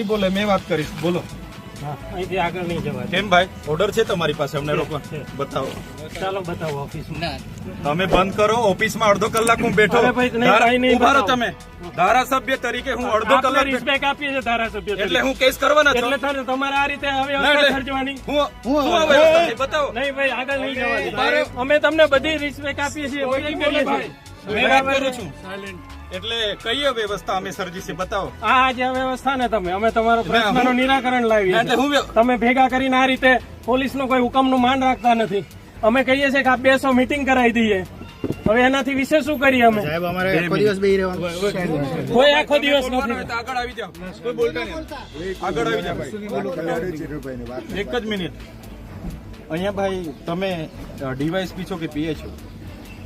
નહીં બોલે મેં વાત કરીશ. બોલો. અહીંથી આગળ નહીં જવા કેમ ભાઈ? ઓર્ડર છે તમારી પાસે? અમને રોકવા બતાવો. ચાલો બતાવો ઓફિસમાં. તમે બંધ કરો. ઓફિસમાં અડધો કલાક હું બેઠો. અરે ભાઈ, નહીં, ધારા- કાંઈ નહીં ઊભા રહો તમે. ધારાસભ્ય તરીકે હું અડધો કલાક બેઠો. રિસ્પેક્ટ આપીએ છીએ ધારાસભ્ય એટલે હું કેસ કરવાના છો. એટલે તમારે આ રીતે હવે ના, હું હું આ બતાવો. નહીં ભાઈ આગળ નહીં જવા. અમે તમને બધી રિસ્પેક્ટ આપીએ છીએ કરીએ કરું છું. એટલે કઈ વ્યવસ્થા અમે સર્જી બતાવો. આ જે વ્યવસ્થા ને તમે અમે તમારો પ્રશ્નનું નિરાકરણ લાવીએ એટલે છીએ. હું વ્ય- તમે ભેગા કરીને આ રીતે પોલીસનો કોઈ હુકમનું માન રાખતા નથી. અમે કહીએ છીએ કે આ બેસો મીટિંગ કરાવી દઈએ. હવે એનાથી વિશે શું કરીએ અમે? સાહેબ અમારે આખો દિવસ બેહી રહેવાનું. કોઈ આખો દિવસ નથી. આગળ આવી જાઓ. કોઈ બોલતા નહીં. આગળ આવી જાઓ એક જ મિનિટ. અહીંયા ભાઈ તમે ડીવાયસપી છો કે પીએ છો?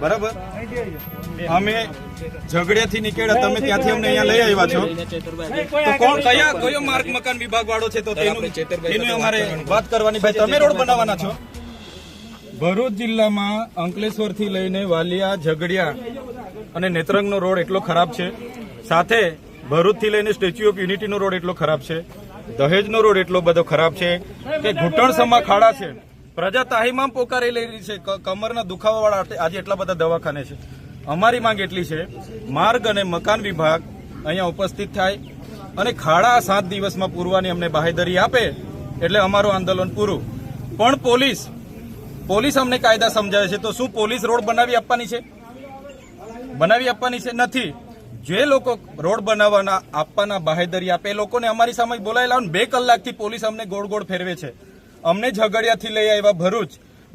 બરાબર? અમે ઝઘડિયાથી નીકળ્યા તમે ત્યાંથી અમને અહીંયા લઈ આવ્યા છો. તો કોણ કયા કયો માર્ગ મકાન વિભાગ વાળો છે તો તેનું એનું અમારે વાત કરવાની. ભાઈ તમે રોડ બનાવવાના છો? ભરૂચ જિલ્લામાં અંકલેશ્વરથી લઈને વાલિયા ઝઘડિયા અને નેત્રંગનો રોડ એટલો ખરાબ છે. સાથે ભરૂચથી લઈને સ્ટેચ્યુ ઓફ યુનિટીનો રોડ એટલો ખરાબ છે. દહેજનો રોડ એટલો બધો ખરાબ છે કે ઘૂંટણ સમા ખાડા છે. પ્રજા તાહીમામ પોકારી રહી છે. કમરના દુખાવા વાળા આજે એટલા બધા દવાખાને છે. અમારી માંગ એટલી છે, માર્ગ અને મકાન વિભાગ અહીંયા ઉપસ્થિત થાય અને ખાડા સાત દિવસમાં પૂરવાની અમને બાહેદરી આપે એટલે અમારું આંદોલન પૂરું. પણ પોલીસ પોલીસ અમને કાયદા સમજાવે છે. તો શું પોલીસ રોડ બનાવી આપવાની છે? બનાવી આપવાની છે નથી. જે લોકો રોડ બનાવવાના, આપવાના બાહેદરી આપે એ લોકોને અમારી સામે બોલાયેલા બે કલાકથી પોલીસ અમને ગોળ ગોળ ફેરવે છે. અમને ઝઘડિયાથી લઈ આવ્યા ભરૂચ.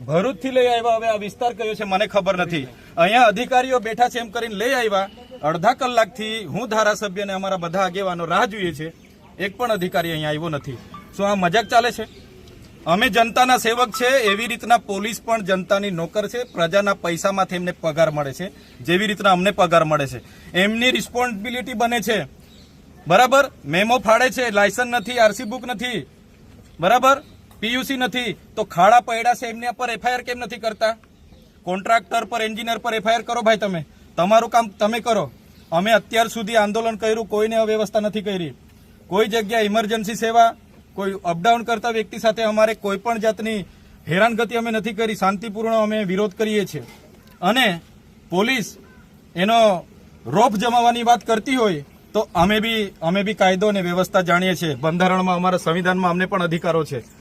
ભરૂચથી લઈ આવ્યા, હવે આ વિસ્તાર કયો છે મને ખબર નથી. અહીંયા અધિકારીઓ બેઠા છે એમ કરીને લઈ આવ્યા. અડધા કલાકથી હું ધારાસભ્ય અને અમારા બધા આગેવાનો રાહ જોઈએ છે. એક પણ અધિકારી અહીંયા આવ્યો નથી. શું આ મજાક ચાલે છે? અમે જનતાના સેવક છે, એવી રીતના પોલીસ પણ જનતાની નોકર છે, પ્રજાના પૈસામાંથી એમને પગાર મળે છે, જેવી રીતના અમને પગાર મળે છે. એમની રિસ્પોન્સિબિલિટી બને છે. બરાબર? મેમો ફાડે છે લાયસન્સ નથી આરસી બુક નથી. બરાબર? પીયુસી નથી, તો ખાડા પૈડા છે, એમના પર એફઆઈઆર કેમ નથી કરતા? કોન્ટ્રાક્ટર પર, એન્જિનિયર પર એફઆઈઆર કરો ભાઈ તમે. તમારું કામ તમે કરો. અમે અત્યાર સુધી આંદોલન કર્યું, કોઈને અવ્યવસ્થા નથી કરી. કોઈ જગ્યા ઇમરજન્સી સેવા, કોઈ અપડાઉન કરતા વ્યક્તિ સાથે અમારે કોઈ પણ જાતની હેરાનગતિ અમે નથી કરી, શાંતિપૂર્ણ અમે વિરોધ કરીએ છીએ. અને પોલીસ એનો રોપ જમાવવાની વાત કરતી હોય, તો અમે બી અમે બી કાયદો અને વ્યવસ્થા જાણીએ છીએ. બંધારણમાં અમારા સંવિધાનમાં અમને પણ અધિકારો છે.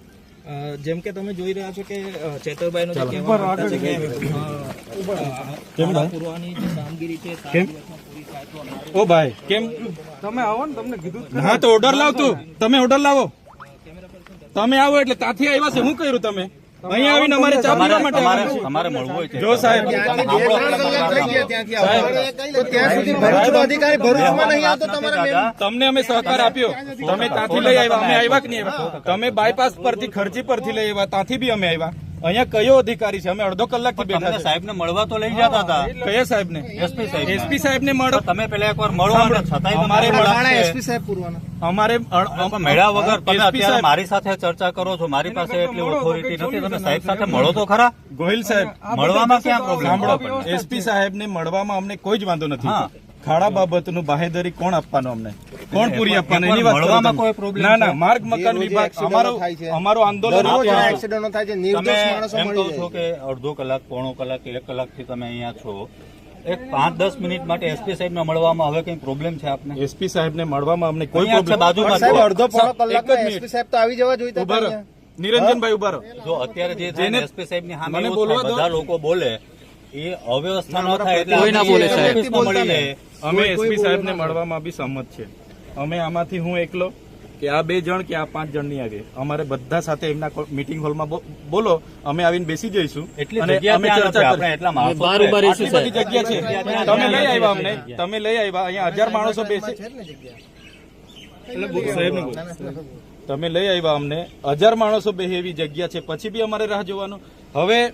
જેમ કે તમે જોઈ રહ્યા છો કે ચેતરભાઈનું જે કહેવાનું છે કે પૂરવાની જે કામગીરી છે ઓ ભાઈ કેમ? તમે આવો ને તમને કીધું હા તો ઓર્ડર લાવ તું તમે ઓર્ડર લાવો. તમે આવો એટલે ત્યાંથી આવ્યા છે. હું કર્યું તમે? અહીંયા આવીને અમારે ચા પીવા માટે અમારે મળવું હોય છે. જો સાહેબ તમારા તમને અમે સહકાર આપ્યો. તમે ત્યાંથી લઈ આવ્યા અમે આવ્યા કે નહીં તમે બાયપાસ પરથી ખર્ચી પરથી લઈ આવ્યા ત્યાંથી બી અમે આવ્યા. અહીંયા કયો અધિકારી છે? અમે અડધો કલાકથી બેઠા સાહેબ ને મળવા તો લઈ જતા હતા. કયા સાહેબ ને એસપી સાહેબ એસપી સાહેબ ને મળો તમે પેલા એકવાર મળો છતાંય અમારે એસપી સાહેબ પૂરવાના. અમારે મેળા વગર તમે અત્યારે મારી સાથે ચર્ચા કરો છો. મારી પાસે એટલી ઓથોરિટી નથી. તમે સાહેબ સાથે મળો તો ખરા? ગોહિલ સાહેબ મળવામાં ક્યાં પ્રોબ્લેમ સાંભળો એસપી સાહેબ ને મળવામાં અમને કોઈ જ વાંધો નથી. હા. ખાડા બાબતનું બાહેદરી કોણ આપવાનું અમને? કોણ પૂરી આપવાનું? એની વાત. કોઈ ના ના માર્ગ મકાન વિભાગ અમારો અમારો આંદોલન એક્સિડન્ટો થાય છે. નિર્દોષ માણસો એમ કહો છો કે અડધો કલાક પોણો કલાક એક કલાકથી તમે અહીંયા છો. એક પાંચ દસ મિનિટ માટે એસપી સાહેબને મળવામાં હવે કઈ પ્રોબ્લેમ છે આપને? એસપી સાહેબ ને મળવામાં અમને કોઈ પ્રોબ્લેમ બાજુમાં સાહેબ અડધો પોણો મિનિટ. એસપી સાહેબ તો આવી જવા જોઈએ નિરંજનભાઈ ઊભા જો અત્યારે જે જેને- એસપી સાહેબની સામે થાય. બધા લોકો બોલે એ અવ્યવસ્થા ન થાય એટલે કોઈ ના બોલે સાહેબ. અમે એસપી સાહેબને મળવામાં બી સહમત છે. અમે આમાંથી હું એકલો કે આ બે જણ કે આ પાંચ જણ નહીં આવીએ અમારે બધા સાથે એમના મીટિંગ હોલમાં બો- બોલો અમે આવીને બેસી જઈશું. એટલી અને અમે ચર્ચા કરીશું. બધી જગ્યા છે. તમે લઈ આવ્યા અમને. તમે લઈ આવ્યા. અહીંયા હજાર માણસો બેસે. તમે લઈ આવ્યા અમને. હજાર માણસો બે એવી જગ્યા છે. પછી બી અમારે રાહ જોવાનું. હવે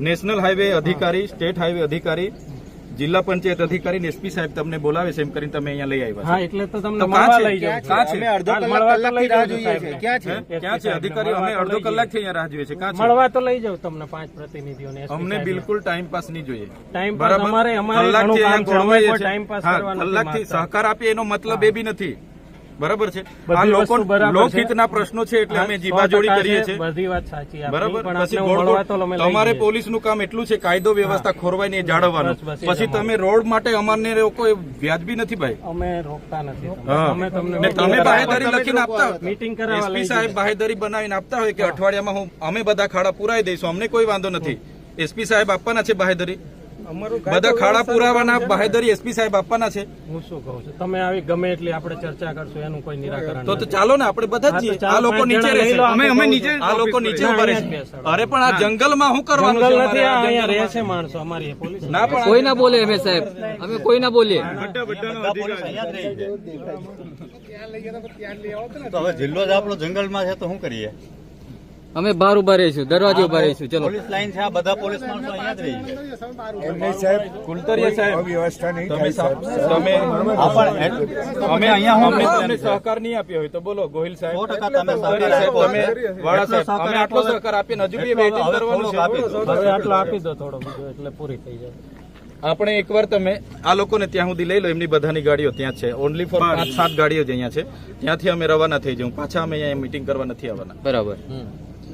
નેશનલ હાઈવે અધિકારી સ્ટેટ હાઈવે અધિકારી જિલ્લા પંચાયત અધિકારી ને એસપી સાહેબ તમને બોલાવે છે એમ કરીને તમે અહીંયા લઈ આવ્યા હા એટલે તો તમને મળવા લઈ જાઉં છું. છે? અડધો કલાક રાહ જોઈએ છે. ક્યાં છે? ક્યાં છે? અમે અડધો કલાકથી અહીંયા રાહ જોઈએ છે. ક્યાં છે? મળવા તો લઈ જાઉં તમને પાંચ પ્રતિનિધિઓને અમને બિલકુલ ટાઈમ પાસ નહીં જોઈએ. ટાઈમ પાસ અમારે અમારે ઘણું કામ છે. ટાઈમ પાસ કરવા નથી સહકાર આપીએ એનો મતલબ એ બી નથી. બરાબર છે? આ લોકો લોકહિતના પ્રશ્નો છે એટલે અમે જીબાજોડી કરીએ છીએ. બધી વાત સાચી બરાબર? પછી તમારે. પોલીસનું કામ એટલું છે કાયદો વ્યવસ્થા ખોરવાય ને એ જાળવવાનું. પછી તમે રોડ માટે અમારને કોઈ વ્યાજબી નથી ભાઈ. અમે રોકતા નથી. અમે તમને તમે બાહેધરી લખીને આપતા મીટિંગ કરાવવા એસપી સાહેબ બાહેધરી બનાવીને આપતા હોય કે અઠવાડિયામાં હું અમે બધા ખાડા પુરાઈ દઈશું અમને કોઈ વાંધો નથી. એસપી સાહેબ આપવાના છે બાહેધરી. બધા ખાડા પુરાવાના બાહેદરી એસપી સાહેબ આપવાના છે. હું શું કહું છું? તમે આવી ગમે એટલી આપણે ચર્ચા કરશું એનું કોઈ નિરાકરણ તો તો ચાલો ને આપણે બધા જ આ લોકો નીચે રહેશે. અમે અમે નીચે આ લોકો નીચે ઊભા રહેશે. અરે પણ આ જંગલમાં શું કરવાનું છે જંગલ નથી અહીંયા રહે છે માણસો અમારી પોલીસ ના પણ કોઈ ના બોલે અમે સાહેબ. અમે કોઈ ના બોલીએ. તો હવે જિલ્લો જ આપણો જંગલમાં છે તો શું કરીએ? અમે બહાર ઊભા રહીશું દરવાજે ઊભા રહીશું ચલો. પોલીસ લાઈન છે આ બધા પોલીસ માણસો અહીંયા જ રહી છે. કુલતરિયા સાહેબ તમે સા- તમે અમે અહીંયા હું અમને તમને સહકાર નહીં આપ્યો હોય તો બોલો ગોહિલ સાહેબ. તમે સહકાર સાહેબ, આપ્યો તમે વાળા સાહેબ અમે આટલો સહકાર આપીને હજુ બી વેઇટિંગ કરવાનું છે. દો. હવે આટલો આપી દો થોડો બીજો એટલે પૂરી થઈ જાય. આપણે એકવાર તમે આ લોકોને ત્યાં સુધી લઈ લો એમની બધાની ગાડીઓ ત્યાં છે. ઓનલી ફોર પાંચ સાત ગાડીઓ જ અહીંયા છે. ત્યાંથી અમે રવાના થઈ જવું પાછા અમે અહીંયા મીટિંગ કરવા નથી આવવાના. બરાબર.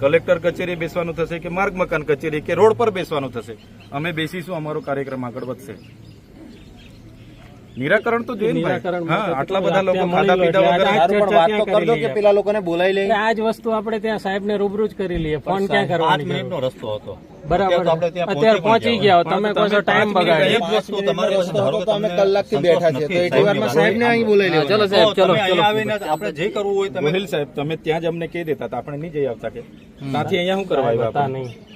કલેક્ટર કચેરી બેસવાનું થશે કે માર્ગ મકાન કચેરી કે રોડ પર બેસવાનું થશે? અમે બેસીશું, અમારો કાર્યક્રમ આગળ વધશે. નિરાકરણ તો જોઈએ નિરાકરણ આટલા બધા લોકો ખાધા પીધા વગર સારું પણ વાત તો ચર્ચા કરી દો ક્યાં કે પેલા લોકોને બોલાવી લઈએ આ જ વસ્તુ આપણે ત્યાં સાહેબ ને રૂબરૂ જ કરી લઈએ. ફોન ક્યાં કરવાની મિનિટનો? રસ્તો હતો. બરાબર. અત્યારે પહોંચી ગયા તમે કહો છો ટાઈમ પાંચ બગાડ્યો. એક વસ્તુ તમારે પાસે ધારો કે તો અમે તમને કલાકથી બેઠા છે તો. એટલી વારમાં સાહેબને અહીં બોલાવી હા, ચલો સાહેબ ચલો ચલો આવીને આપણે જે કરવું હોય તમે સાહેબ તમે ત્યાં જ અમને કહી દેતા હતા. આપણે નહીં જઈ આવતા કે. ત્યાંથી અહીંયા શું કરવા આવ્યા આપણે? નહીં.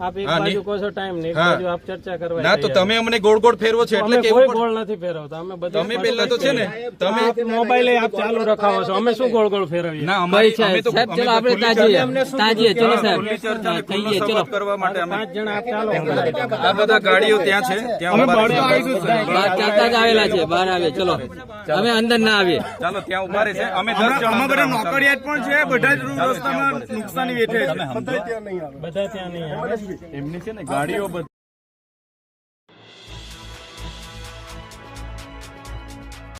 આપ એક બાજુ કહો છો ટાઈમ ને એક બાજુ આપ ચર્ચા કરવા ના તો તમે અમને ગોળ ગોળ ફેરવો છો એટલે કેવું કોઈ ગોળ નથી ફેરવતા. અમે બધું તમે પહેલા તો છે ને તમે મોબાઈલ આપ ચાલુ રખાવો છો. અમે શું ગોળ ગોળ ફેરવીએ? ના અમારી અમે તો ચલો આપણે ખુલ્લી ત્યાં જઈએ ચર્ચા- ત્યાં જઈએ ચલો ખુલ્લી ચર્ચા અને સાહેબ કહીએ ચલો. કરવા માટે અમે પાંચ જણા આપ ચાલો. આ બધા ગાડીઓ ત્યાં છે ત્યાં ઊભા બહાર ચાલતા જ આવેલા છે બહાર આવે. ચલો. અમે અંદર ના આવીએ. ચાલો ત્યાં ઊભા રહેશે. અમે દસ જણા બધા નોકરિયાત પણ છે બધા જ રસ્તામાં નુકસાની વેઠે બધા ત્યાં નહીં આવે. એમની છે ને ગાડીઓ બધી.